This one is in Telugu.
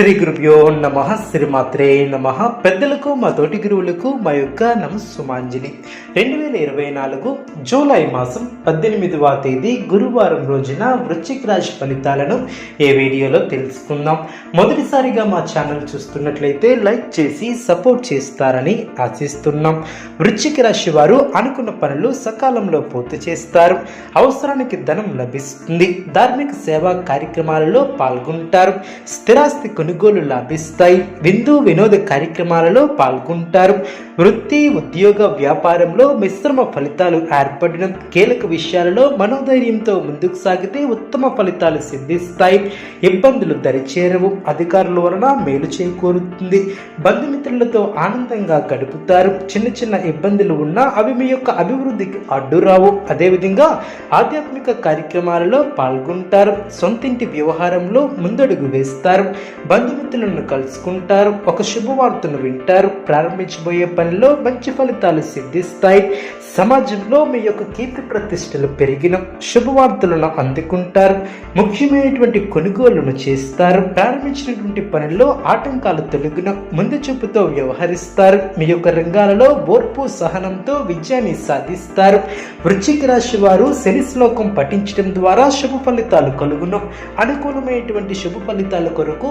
శ్రీ గురుభ్యో నమ శ్రీమాత్రే నమ. పెద్దలకు మా తోటి గురువులకు మా యొక్క నమస్సుమాంజలి. రెండు వేల ఇరవై నాలుగు జూలై మాసం పద్దెనిమిదవ తేదీ గురువారం రోజున వృశ్చిక రాశి ఫలితాలను ఏ వీడియోలో తెలుసుకుందాం. మొదటిసారిగా మా ఛానల్ చూస్తున్నట్లయితే లైక్ చేసి సపోర్ట్ చేస్తారని ఆశిస్తున్నాం. వృశ్చిక రాశి వారు అనుకున్న పనులు సకాలంలో పూర్తి చేస్తారు. అవసరానికి ధనం లభిస్తుంది. ధార్మిక సేవా కార్యక్రమాలలో పాల్గొంటారు. స్థిరాస్తి కొనుగోలు లభిస్తాయి విందు వినోద కార్యక్రమాలలో పాల్గొంటారు. వృత్తి ఉద్యోగ వ్యాపారంలో మిశ్రమ ఫలితాలు ఏర్పడిన కీలక విషయాలలో మనోధైర్యంతో ముందుకు సాగితే ఉత్తమ ఫలితాలు సిద్ధిస్తాయి. ఇబ్బందులు దరిచేరవు. అధికారుల వలన మేలు చేకూరుతుంది. బంధుమిత్రులతో ఆనందంగా గడుపుతారు. చిన్న చిన్న ఇబ్బందులు ఉన్నా అవి మీ యొక్క అభివృద్ధికి అడ్డురావు అదేవిధంగా ఆధ్యాత్మిక కార్యక్రమాలలో పాల్గొంటారు. సొంతింటి వ్యవహారంలో ముందడుగు వేస్తారు. బంధుమిత్రులను కలుసుకుంటారు ఒక శుభవార్తను వింటారు ప్రారంభించబోయే పనిలో మంచి ఫలితాలు సిద్ధిస్తాయి సమాజంలో మీ యొక్క కీర్తి ప్రతిష్టలు పెరిగిన శుభవార్తలను అందుకుంటారు ముఖ్యమైనటువంటి కొనుగోలును చేస్తారు ప్రారంభించినటువంటి పనుల్లో ఆటంకాలు తొలగిన ముందు చూపుతో వ్యవహరిస్తారు మీ యొక్క రంగాలలో ఓర్పు సహనంతో విజయాన్ని సాధిస్తారు వృశ్చిక రాశి వారు శని శ్లోకం పఠించడం ద్వారా శుభ ఫలితాలు కలుగును అనుకూలమైనటువంటి శుభ ఫలితాల కొరకు